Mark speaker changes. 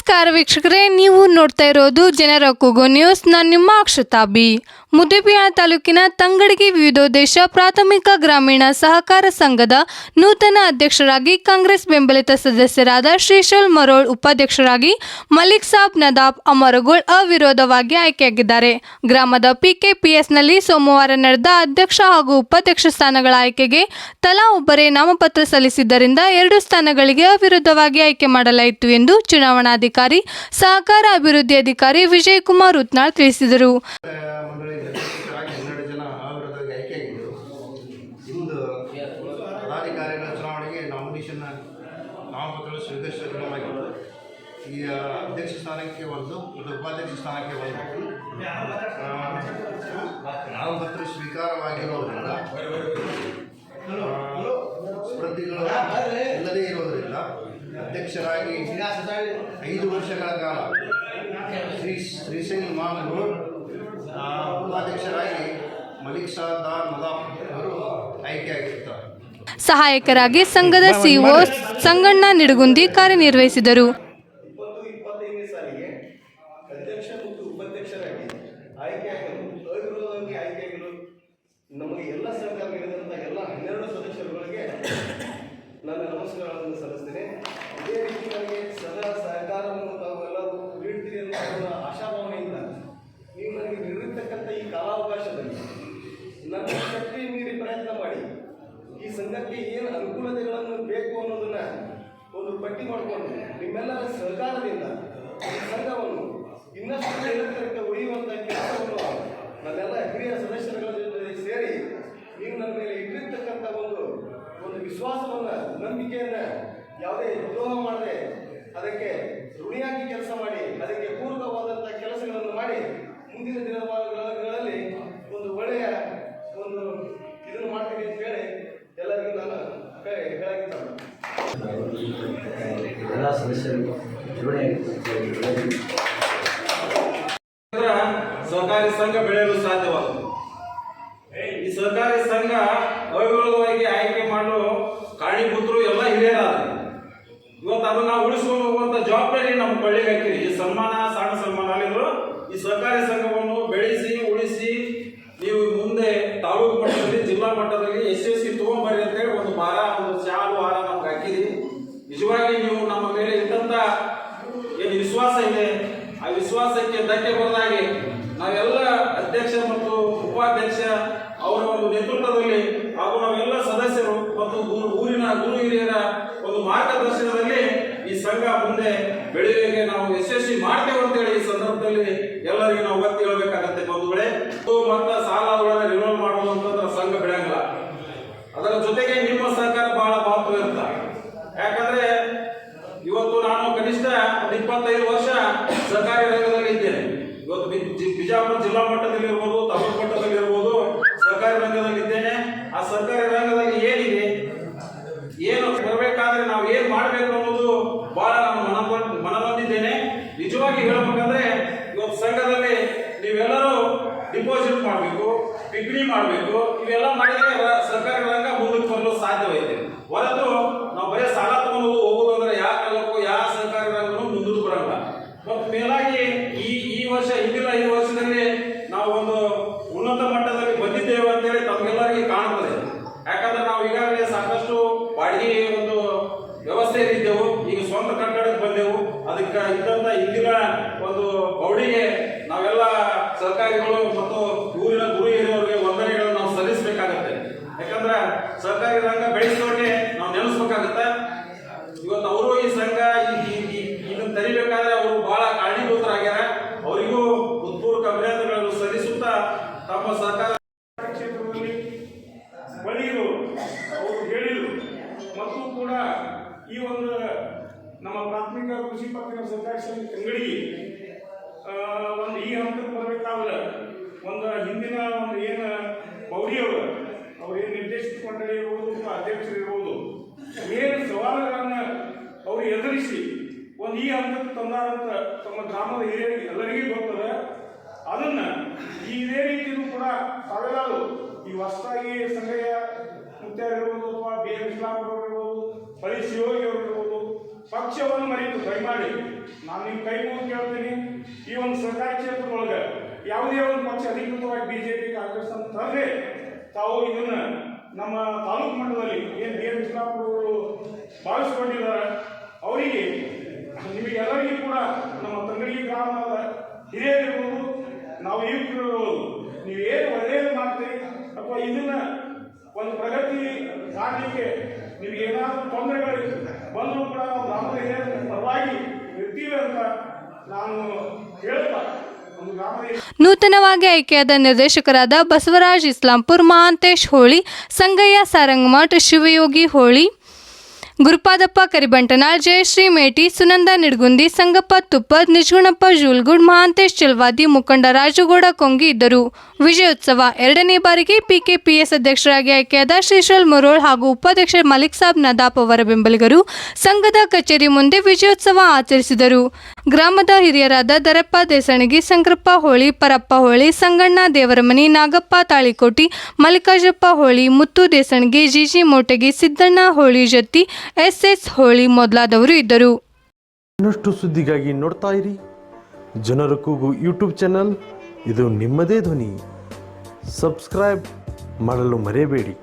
Speaker 1: ನಮಸ್ಕಾರ ವೀಕ್ಷಕರೇ, ನೀವು ನೋಡ್ತಾ ಇರೋದು ಜನರ ಕೂಗು ನ್ಯೂಸ್. ನಾನು ನಿಮ್ಮ ಅಕ್ಷತಾಬಿ. ಮುದ್ದೇಬಿಹಾಳ ತಾಲೂಕಿನ ತಂಗಡಗಿ ವಿವಿಧೋದ್ದೇಶ ಪ್ರಾಥಮಿಕ ಗ್ರಾಮೀಣ ಸಹಕಾರ ಸಂಘದ ನೂತನ ಅಧ್ಯಕ್ಷರಾಗಿ ಕಾಂಗ್ರೆಸ್ ಬೆಂಬಲಿತ ಸದಸ್ಯರಾದ ಶ್ರೀಶಲ್ ಮರೋಳ್ ಉಪಾಧ್ಯಕ್ಷರಾಗಿ ಮಲಿಕ್ ಸಾಬ್ ನದಾಬ್ ಅಮರಗೋಳ್ ಅವಿರೋಧವಾಗಿ ಆಯ್ಕೆಯಾಗಿದ್ದಾರೆ. ಗ್ರಾಮದ ಪಿಕೆಪಿಎಸ್ನಲ್ಲಿ ಸೋಮವಾರ ನಡೆದ ಅಧ್ಯಕ್ಷ ಹಾಗೂ ಉಪಾಧ್ಯಕ್ಷ ಸ್ಥಾನಗಳ ಆಯ್ಕೆಗೆ ತಲಾ ಒಬ್ಬರೇ ನಾಮಪತ್ರ ಸಲ್ಲಿಸಿದ್ದರಿಂದ ಎರಡು ಸ್ಥಾನಗಳಿಗೆ ಅವಿರೋಧವಾಗಿ ಆಯ್ಕೆ ಮಾಡಲಾಯಿತು ಎಂದು ಚುನಾವಣಾಧಿಕಾರಿ ಸಹಕಾರ ಅಭಿವೃದ್ಧಿ ಅಧಿಕಾರಿ ವಿಜಯಕುಮಾರ್ ಉತ್ನಾಳ್ ತಿಳಿಸಿದರು.
Speaker 2: ಈ ಅಧ್ಯಕ್ಷ ಸ್ಥಾನಕ್ಕೆ ಒಂದು ಮತ್ತು ಉಪಾಧ್ಯಕ್ಷ ಸ್ಥಾನಕ್ಕೆ ನಾಮಪತ್ರ ಸ್ವೀಕಾರವಾಗಿರೋದ್ರಿಂದ ಸ್ಪರ್ಧಿಗಳು ಅಧ್ಯಕ್ಷರಾಗಿ ಐದು ವರ್ಷಗಳ ಕಾಲ. ಶ್ರೀ ಶ್ರೀಶೈಲ್ ಮಾಮೂರು ಉಪಾಧ್ಯಕ್ಷರಾಗಿ ಮಲಿಕ್ ಸಾದಾರ್ ನದಾಫ್ ಅವರು ಆಗಿರುತ್ತಾರೆ
Speaker 1: ಸಹಾಯಕರಾಗಿ ಸಂಘದ ಸಿಇಒ ಸಂಗಣ್ಣ ನಿಡಗುಂದಿ ಕಾರ್ಯನಿರ್ವಹಿಸಿದರು.
Speaker 3: ನಮಗೆ ಎಲ್ಲ ನೀಡಿದಂಥ ಎಲ್ಲ ಹನ್ನೆರಡು ಸದಸ್ಯರುಗಳಿಗೆ ನನ್ನ ನಮಸ್ಕಾರಗಳನ್ನು ಸಲ್ಲಿಸ್ತೇನೆ. ಇದೇ ರೀತಿ ನನಗೆ ಸದಾ ಸಹಕಾರವನ್ನು ತಾವು ಎಲ್ಲರೂ ನೀಡ್ತೀರಿ ಅನ್ನೋ ಆಶಾಭಾವನೆಯಿಂದ ನೀವು ನನಗೆ ನೀಡಿರ್ತಕ್ಕಂಥ ಈ ಕಾಲಾವಕಾಶದಲ್ಲಿ ನನ್ನ ಶಕ್ತಿ ಮೀರಿ ಪ್ರಯತ್ನ ಮಾಡಿ. ಈ ಸಂಘಕ್ಕೆ ಏನು ಅನುಕೂಲತೆಗಳನ್ನು ಬೇಕು ಅನ್ನೋದನ್ನ ಒಂದು ಪಟ್ಟಿ ಮಾಡಿಕೊಂಡು ನಿಮ್ಮೆಲ್ಲರ ಸಹಕಾರದಿಂದ ಈ ಸಂಘವನ್ನು ಇನ್ನಷ್ಟು ನಿರಂತರಕ್ಕೆ ಉಳಿಯುವಂಥ ಕೆಲಸವನ್ನು ನನ್ನೆಲ್ಲ ಹಿರಿಯ ಸದಸ್ಯರುಗಳ ಜೊತೆ ಸೇರಿ ನೀವು ನನ್ನ ಮೇಲೆ ಇಟ್ಟಿರ್ತಕ್ಕಂಥ ಒಂದು ಒಂದು ವಿಶ್ವಾಸವನ್ನ ನಂಬಿಕೆಯನ್ನ ಯಾವುದೇ ದ್ರೋಹ ಮಾಡದೆ ಅದಕ್ಕೆ ಋಣಿಯಾಗಿ ಕೆಲಸ ಮಾಡಿ ಅದಕ್ಕೆ ಪೂರಕವಾದಂತಹ ಕೆಲಸಗಳನ್ನು ಮಾಡಿ ಮುಂದಿನ ದಿನಮಾನಗಳಲ್ಲಿ ಒಂದು ಒಳ್ಳೆಯ ಒಂದು ಇದನ್ನು ಮಾಡ್ತೀನಿ ಅಂತ ಹೇಳಿ ಎಲ್ಲರಿಗೂ ನಾನು
Speaker 4: ಎಲ್ಲ ಸದಸ್ಯರಿಗೂ
Speaker 5: ಸಹಕಾರಿ ಸಂಘ ಬೆಳೆಯಲು ಸಾಧ್ಯವಾಗುತ್ತದೆ ಈ ಸಹಕಾರಿ ಸಂಘ ಅವಿರೋಧವಾಗಿ ಆಯ್ಕೆ ಮಾಡಲು ಕಾರಣೀಭೂತರು ಎಲ್ಲ ಹಿರಿಯರಾದ ಇವತ್ತು ಅದನ್ನ ನಾವು ಉಳಿಸ್ಕೊಂಡು ಹೋಗುವಂತ ಜವಾಬ್ದಾರಿ ನಮ್ಮ ಕೊಳ್ಳಿಗೆ ಹಾಕಿರಿ. ಈ ಸನ್ಮಾನ ಸಣ್ಣ ಸನ್ಮಾನ ಆಗಿದ್ರು ಈ ಸಹಕಾರಿ ಸಂಘವನ್ನು ಬೆಳೆಸಿ ಉಳಿಸಿ ನೀವು ಮುಂದೆ ತಾಲೂಕು ಮಟ್ಟದಲ್ಲಿ ಜಿಲ್ಲಾ ಮಟ್ಟದಲ್ಲಿ ಯಶಸ್ವಿ ತಗೊಂಬರ್ರಿ ಅಂತೇಳಿ ಒಂದು ಭಾರ ಒಂದು ಶಾಲು ಹಾರ ನಮ್ಗೆ ಹಾಕಿರಿ ನಿಜವಾಗಿ ನೀವು ನಮ್ಮ ಮೇಲೆ ಇಟ್ಟಂತ ಏನು ವಿಶ್ವಾಸ ಇದೆ ಆ ವಿಶ್ವಾಸಕ್ಕೆ ಧಕ್ಕೆ ಬರದಾಗಿ ನಾವೆಲ್ಲ ಅಧ್ಯಕ್ಷ ಮತ್ತು ಉಪಾಧ್ಯಕ್ಷ ಅವರ ಒಂದು ನೇತೃತ್ವದಲ್ಲಿ ಹಾಗೂ ನಾವೆಲ್ಲ ಸದಸ್ಯರು ಮತ್ತು ಊರು- ಊರಿನ ಗುರು ಹಿರಿಯರ ಒಂದು ಮಾರ್ಗದರ್ಶನದಲ್ಲಿ ಈ ಮುಂದೆ ಬೆಳೆಯೋಕೆ ನಾವು ಯಶಸ್ವಿ ಮಾಡ್ತೇವೆ ಅಂತೇಳಿ ಈ ಸಂದರ್ಭದಲ್ಲಿ ಎಲ್ಲರಿಗೂ ನಾವು ಒತ್ತಿ ಹೇಳಬೇಕಾಗತ್ತೆ ಬಂಧುಗಳೇ. ಮತ್ತ ಸಾಲ ಒಳಗೆ ರಿನೋಲ್ ಅಂತಂದ್ರೆ ಸಂಘ ಬೆಳೆಯಂಗಿಲ್ಲ ಅದರ ಜೊತೆಗೆ ನಿಮ್ಮ ಸಹಕಾರ ಬಹಳ ಮಹತ್ವ ಇರ್ತ ಯಾಕಂದ್ರೆ ಇವತ್ತು ನಾನು ಕನಿಷ್ಠ ಇಪ್ಪತ್ತೈದು ವರ್ಷ ಸರ್ಕಾರಿ ರಂಗದಲ್ಲಿ ಇದ್ದೇನೆ ಇವತ್ತು ಬಿಜಾಪುರ ಜಿಲ್ಲಾ ಮಟ್ಟದಲ್ಲಿ ಇರ್ಬೋದು ತಾಲೂಕು ಮಟ್ಟದಲ್ಲಿ ಇರ್ಬೋದು ಸರ್ಕಾರಿ ರಂಗದಲ್ಲಿ ಇದ್ದೇನೆ ಆ ಸರ್ಕಾರಿ ರಂಗದಲ್ಲಿ ಏನಿದೆ ಏನು ಬರಬೇಕಾದ್ರೆ ನಾವು ಏನ್ ಮಾಡ್ಬೇಕು ಅನ್ನೋದು ಬಹಳ ನಾನು ಮನ ಮನನೊಂದಿದ್ದೇನೆ ನಿಜವಾಗಿ ಹೇಳ್ಬೇಕಂದ್ರೆ ಇವತ್ತು ಸಂಘದಲ್ಲಿ ನೀವೆಲ್ಲರೂ ಡಿಪಾಸಿಟ್ ಮಾಡಬೇಕು ಪಿಗ್ನಿ ಮಾಡಬೇಕು. ಇವೆಲ್ಲ ಮಾಡಿದ್ರೆ ಸರ್ಕಾರಗಳಂಗ ಸರ್ಕಾರಿ ರಂಗ ಮುಂದಕ್ಕೆ ಬರಲು ಸಾಧ್ಯವೈತೆ ಹೊರತು ನಾವು ಬರೀ ಸಾಲ ತಗೊಂಡು ಹೋಗೋದು ಅಂದ್ರೆ ಯಾವ ಕಾಲಕ್ಕೂ ಯಾವ ಸರ್ಕಾರಿ ರಂಗನೂ ಮುಂದಕ್ಕೆ ಬರಲ್ಲ. ಮತ್ತು ಮೇಲಾಗಿ ಈ ಈ ವರ್ಷ ಹಿಂದಿನ ಐದು ವರ್ಷದಲ್ಲಿ ನಾವು ಒಂದು ಉನ್ನತ ಮಟ್ಟದಲ್ಲಿ ಬಂದಿದ್ದೇವೆ ಅಂತೇಳಿ ತಮಗೆಲ್ಲರಿಗೆ ಕಾಣುತ್ತದೆ ಯಾಕಂದ್ರೆ ನಾವು ಈಗಾಗಲೇ ಸಾಕಷ್ಟು ಬಾಡಿಗೆ ಒಂದು ವ್ಯವಸ್ಥೆಯಲ್ಲಿ ಇದ್ದೆವು ಈಗ ಸ್ವಂತ ಕಟ್ಟಡಕ್ಕೆ ಬಂದೆವು. ಅದಕ್ಕೆ ಇದ್ದಂತ ಹಿಂದಿನ ಒಂದು ಬೌಡಿಗೆ ನಾವೆಲ್ಲ ಸರ್ಕಾರಿಗಳು ಸರ್ಕಾರಿ ರಂಗ ಬೆಳೆಸೋಕೆ ನಾವು ನೆನೆಸ್ಬೇಕಾಗತ್ತೆ ಇವತ್ತು ಅವರು ಈ ಸಂಘ ಇದನ್ನ ತರಿಬೇಕಾದ್ರೆ ಅವರು ಬಹಳ ಕಾರಣೀಭೂತರಾಗ್ಯಾರ. ಅವರಿಗೂ ಉತ್ಪೂರ್ವಕ ಅಭಿನಂದನೆಗಳನ್ನು ಸಲ್ಲಿಸುತ್ತಾ ತಮ್ಮ ಸಹಕಾರ
Speaker 6: ಕ್ಷೇತ್ರದಲ್ಲಿ ಬಳಿರು ಅವರು ಹೇಳಿದರು. ಮತ್ತು ಕೂಡ ಈ ಒಂದು ನಮ್ಮ ಪ್ರಾಥಮಿಕ ಕೃಷಿ ಪತ್ತಿನ ಸಹಕಾರಿ ಅಂಗಡಿ ಒಂದು ಈ ಹಂತಕ್ಕೆ ಬರಬೇಕಾದ್ರೆ ಒಂದು ಹಿಂದಿನ ಒಂದು ಏನು ಬೌಡಿಯವರು ಅವ್ರು ಏನು ನಿರ್ದೇಶಕ ಮಂಡಳಿ ಇರ್ಬೋದು ಅಥವಾ ಅಧ್ಯಕ್ಷರು ಇರ್ಬೋದು ಏನು ಸವಾಲುಗಳನ್ನು ಅವರು ಎದುರಿಸಿ ಒಂದು ಈ ಹಂತಕ್ಕೆ ತಂದಾರಂತ ತಮ್ಮ ಗ್ರಾಮದ ಹಿರಿಯರಿಗೆ ಎಲ್ಲರಿಗೂ ಗೊತ್ತದೆ. ಅದನ್ನ ಇದೇ ರೀತಿಯೂ ಕೂಡ ಸಾವಿರಾರು ಈ ಹೊಸದಾಗಿ ಸಂಘಯ ಮುತ್ಯಾರಿರ್ಬೋದು ಅಥವಾ ಬಿ ಎಂ ಇಸ್ಲಾಂ ಅವರು ಇರ್ಬೋದು ಬಳಿ ಶಿವೋಗಿ ಅವರು ಇರ್ಬೋದು, ಪಕ್ಷವನ್ನು ಮರೆತು ದಯಮಾಡಿ ನಾನು ನಿಮ್ಮ ಕೈ ಮುಗಿದು ಕೇಳ್ತೀನಿ. ಈ ಒಂದು ಸರ್ಕಾರಿ ಕ್ಷೇತ್ರದೊಳಗೆ ಯಾವುದೇ ಒಂದು ಪಕ್ಷ ಅಧಿಕೃತವಾಗಿ ಬಿಜೆಪಿ ಕಾಂಗ್ರೆಸ್ ಅಂತ ತರದೆ ತಾವು ಇದನ್ನ ನಮ್ಮ ತಾಲೂಕು ಮಟ್ಟದಲ್ಲಿ ಏನು ಬಿ ಎಂ ಅವರು ಭಾವಿಸ್ಕೊಂಡಿದ್ದಾರೆ ಅವರಿಗೆ ನಿಮಗೆಲ್ಲರಿಗೂ ಕೂಡ ನಮ್ಮ ತಂಗಡಿ ಗ್ರಾಮದ ಹಿರಿಯರಿರ್ಬೋದು ನಾವು ಯುವಕರಿರ್ಬೋದು ನೀವು ಏನು ಒಳ್ಳೆಯದು ಮಾಡ್ತೀರಿ ಅಥವಾ ಇದನ್ನ ಒಂದು ಪ್ರಗತಿ ಮಾಡಲಿಕ್ಕೆ ನೀವು ಏನಾದರೂ ತೊಂದರೆಗಳು ಬಂದರೂ ಕೂಡ ನಾವು ಗ್ರಾಮದ ಪರವಾಗಿ ಇರ್ತೀವಿ ಅಂತ ನಾನು ಹೇಳ್ತಾ
Speaker 1: ನೂತನವಾಗಿ ಆಯ್ಕೆಯಾದ ನಿರ್ದೇಶಕರಾದ ಬಸವರಾಜ್ ಇಸ್ಲಾಂಪುರ್ ಮಹಾಂತೇಶ್ ಹೋಳಿ, ಸಂಗಯ್ಯ ಸಾರಂಗಮಠ್ ಶಿವಯೋಗಿ ಹೋಳಿ ಗುರುಪಾದಪ್ಪ ಕರಿಬಂಟನಾಳ್, ಜಯಶ್ರೀ ಮೇಟಿ, ಸುನಂದ ನಿಡ್ಗುಂದಿ, ಸಂಗಪ್ಪ ತುಪ್ಪದ್ ನಿಜಗುಣಪ್ಪ ಜೂಲ್ಗುಡ್, ಮಹಾಂತೇಶ್ ಚೆಲ್ವಾದಿ, ಮುಖಂಡ ರಾಜುಗೌಡ ಕೊಂಗಿ ಇದ್ದರು. ವಿಜಯೋತ್ಸವ ಎರಡನೇ ಬಾರಿಗೆ ಪಿಕೆಪಿಎಸ್ ಅಧ್ಯಕ್ಷರಾಗಿ ಆಯ್ಕೆಯಾದ ಶ್ರೀಶಲ್ ಮುರೋಳ್ ಹಾಗೂ ಉಪಾಧ್ಯಕ್ಷ ಮಲಿಕ್ ಸಾಬ್ ನದಾಪ್ ಅವರ ಬೆಂಬಲಿಗರು ಸಂಘದ ಕಚೇರಿ ಮುಂದೆ ವಿಜಯೋತ್ಸವ ಆಚರಿಸಿದರು. ಗ್ರಾಮದ ಹಿರಿಯರಾದ ದರಪ್ಪ ದೇಸಣಗಿ ಸಂಕ್ರಪ್ಪ ಹೋಳಿ, ಪರಪ್ಪ ಹೋಳಿ, ಸಂಗಣ್ಣ ದೇವರಮನಿ, ನಾಗಪ್ಪ ತಾಳಿಕೋಟಿ ಮಲ್ಲಿಕಾರ್ಜಪ್ಪ ಹೋಳಿ, ಮುತ್ತು ದೇಸಣಗಿ, ಜಿಜಿ ಮೋಟಗಿ, ಸಿದ್ದಣ್ಣ ಹೋಳಿ ಜತ್ತಿ ಎಸ್ ಎಸ್ ಹೋಳಿ ಮೊದಲಾದವರು ಇದ್ದರು.
Speaker 7: ಇನ್ನಷ್ಟು ಸುದ್ದಿಗಾಗಿ ನೋಡ್ತಾ ಇರಿ. ಜನರ ಕೂಗು ಯೂಟ್ಯೂಬ್ ಚಾನಲ್. ಇದು ನಿಮ್ಮದೇ ಧ್ವನಿ. ಸಬ್ಸ್ಕ್ರೈಬ್ ಮಾಡಲು ಮರೆಯಬೇಡಿ.